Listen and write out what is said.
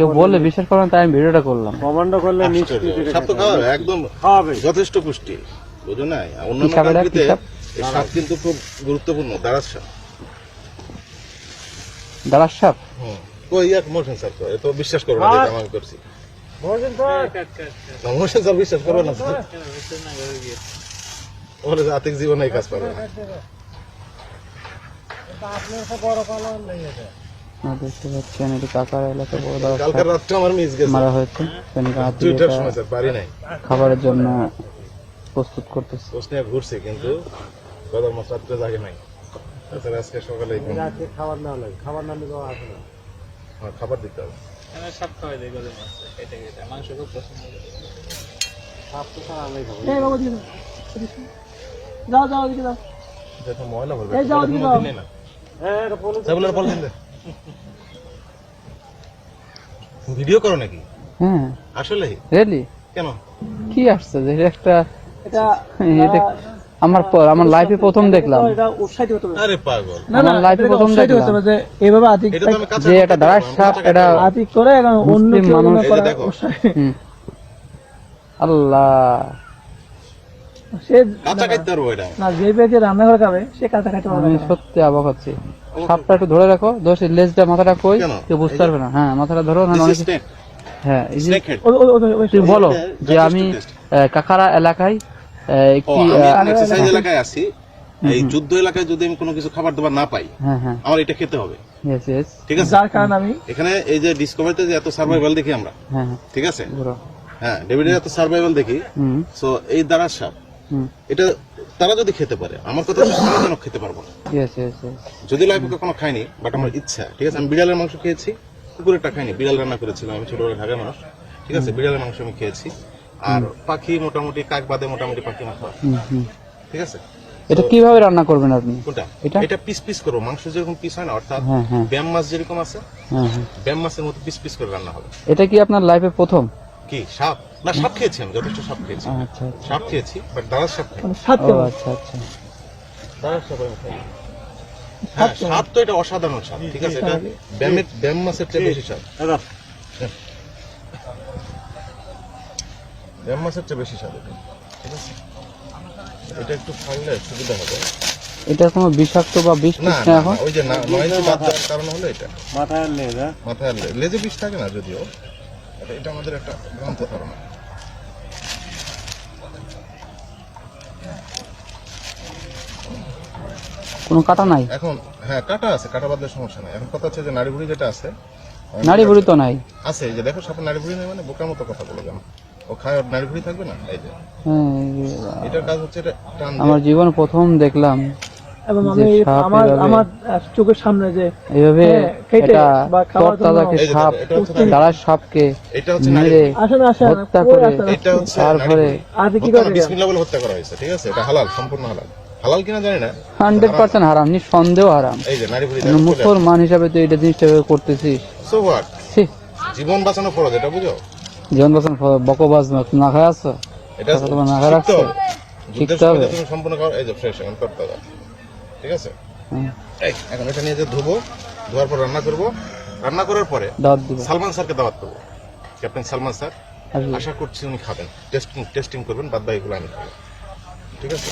কেউ বললে বিশ্বাস করেন তাই আমি ভিডিওটা করলাম। কমান্ডো করলে। সাপ তো খাওয়াবে একদম খাওয়াবে যথেষ্ট পুষ্টি। বুঝো না অন্যান্য সাপ কান্ট্রিতে সাপ? এই সাপ কিন্তু খুব গুরুত্বপূর্ণ দারাজ সাপ সাপ কই এক মোশন স্যার তো এ তো বিশ্বাস করবে না যেটা আমি করছি। Motion sir. বিশ্বাস করবে না স্যার। বলে আতিক জীবনে কাজ পারবে না আপনার সব বড় পালন নেই এটা আপনারা দেখতে পাচ্ছেন এটি কাকার এলাকায় বড় মারা হয়েছে। খাবারের জন্য প্রস্তুত করতেছে। ঘুরছি কিন্তু গদার মাছ রাত্রে নাই। তাছাড়া আজকে সকালে খাবার না লাগে। খাবার না নিলেও আসে না। হ্যাঁ, খাবার দিতে হবে। আমি সব খাওয়াই দিই গরু মাছ কেটে কেটে। মাংস খুব পছন্দ সাপ তো স্যার আমি খাব যাও। যাও ওদিকে যাও। ময়লা ভরবে। এই যাও, এটা হ্যাঁ এটা বলে ভিডিও করো নাকি? হ্যাঁ। আসলে? রেলি কেন? কি আসছে যে একটা এটা এটা আমার পর আমার লাইফে প্রথম দেখলাম। উৎসাহিত হতে আরে পাগল। না না আমার life প্রথম দেখলাম। যে এইভাবে আতিক এটা যে একটা দাঁড়ার সাপ এটা আতিক করে এখন অন্য মানুষ- মনে। আল্লাহ। সে কাঁচা খাইতে পারব এটা না যে ব্যক্তি রান্না করে খাবে সে কাঁচা খাইতে পারবে আমি না। সত্যি অবাক হচ্ছি সাপটা একটু ধরে রাখো দোষ লেজটা মাথাটা কই কেন? কেউ বুঝতে পারবে না হ্যাঁ মাথাটা ধরো না অনেকে- স্নেক হ্যাঁ এই যে স্নেক হেড ওই- ওই- ওই- ওই- তুই বলো যে আমি আহ, কাকারা এলাকায় আহ, ও একটি আমি আহ, এখন এক্সারসাইজ এলাকায় আছি এই যুদ্ধ এলাকায় যদি আমি কোনো কিছু খাবার দাবার না পাই হ্যাঁ হ্যাঁ আমার এটা খেতে হবে ইয়েস ইয়েস ঠিক আছে যার কারণে আমি এখানে এই যে ডিসকভারিতে যে এত সার্ভাইভাল দেখি আমরা হ্যাঁ হ্যাঁ ঠিক আছে পুরো হ্যাঁ ডেভিডের এত সার্ভাইভাল দেখি হুম সো এই দ্বারা সাপ এটা তারা যদি খেতে পারে আমার কথা আমি কেন খেতে পারব না। যদি লাইফে কখনো খাইনি বাট আমার ইচ্ছা ঠিক আছে? আমি বিড়ালের মাংস খেয়েছি কুকুরেরটা খাইনি বিড়াল রান্না করেছিলাম আমি ছোটবেলা ঢাকার মানুষ ঠিক আছে? বিড়ালের মাংস আমি খেয়েছি। আর পাখি মোটামুটি কাক বাদে মোটামুটি পাখি মাথা হুম ঠিক আছে? এটা কীভাবে রান্না করবেন আপনি? কোনটা? এটা? এটা পিস পিস করব। মাংস যেরকম পিস হয় না অর্থাৎ হ্যাঁ হ্যাঁ। ব্যাম মাছ যেরকম আছে হ্যাঁ ব্যাম মাছের মতো পিস পিস করে রান্না হবে। এটা কি আপনার লাইফে প্রথম? কি? সাপ? না সাপ খেয়েছি আমি যথেষ্ট সাপ খেয়েছি। আচ্ছা আচ্ছা। সাপ খেয়েছি বাট দাদার সাপ খাই মানে কেমন আচ্ছা আচ্ছা। দাদার সাপ আমি খাই হ্যাঁ সাপ তো এটা অসাধারণ সাপ ঠিক আছে? এটা ব্যামের ব্যাম মাছের চেয়ে বেশি সাপ। দাদা ব্যাম মাছের চেয়ে বেশি স্বাদ এটা। ঠিক আছে? এটা একটু ফাইলে সুবিধা হবে। এটা কোনো বিষাক্ত বা বিষ না এখন? ওই যে না নয় বাদ দেওয়ার কারণ হলো এটা। মাথায় আর নেই মাথায় লেজে বিষ থাকে না যদিও। এটা- আমাদের একটা ভ্রান্ত ধারণা। কোনো কাটা নাই? এখন হ্যাঁ কাটা আছে কাটা বাদলে সমস্যা নাই। এখন কথা হচ্ছে যে নাড়ি ভুড়ি যেটা আছে নাড়ি ভুড়ি তো নাই। আছে এই যে দেখো সাপের নাড়ি ভুড়ি নেই মানে বোকার মতো কথা বলে কেন ও খায় ওর নাড়ি ভুড়ি থাকবে না? এই যে। হ্যাঁ এটার কাজ হচ্ছে এটা টান আমার জীবন প্রথম দেখলাম। এবং আমি আমার আমার চোখের সামনে যে এইভাবে হ্যাঁ, এটা তরতাজাকে সাপ দাঁড়ার সাপকে এটা হচ্ছে নাড়ি মেরে আসেন আসেন হত্যা করে আসেন? এটা হচ্ছে তারপরে আতিক কি করে বিসমিল্লাহ বলে হত্যা করা হয়েছে ঠিক আছে? এটা হালাল সম্পূর্ণ হালাল। হালাল কিনা জানি না। হান্ড্রেড পার্সেন্ট হারাম নিঃসন্দেহ হারাম। এই যে নারী ভুড়ি মুসলমান হিসাবে তো এটা জিনিসটা করতেছিস। সো হোয়াট জীবন বাঁচানো ফরজ এটা বুঝো? জীবন বাঁচান বকবাজ মত না খায় আছো? এটা তোমার মাথায় রাখছো? হবে। শিখতে হবে। তুমি সম্পূর্ণ করো এই যে ফ্রেশ এখন করতে হবে। ঠিক আছে? এখন এটা নিয়ে যে ধুবো ধোয়ার পর রান্না করব। রান্না করার পরে সালমান স্যারকে দাওয়াত করব। ক্যাপ্টেন সালমান স্যার আশা করছি উনি খাবেন। টেস্টিং টেস্টিং করবেন বাদ বাকিগুলো আমি খাব। ঠিক আছে?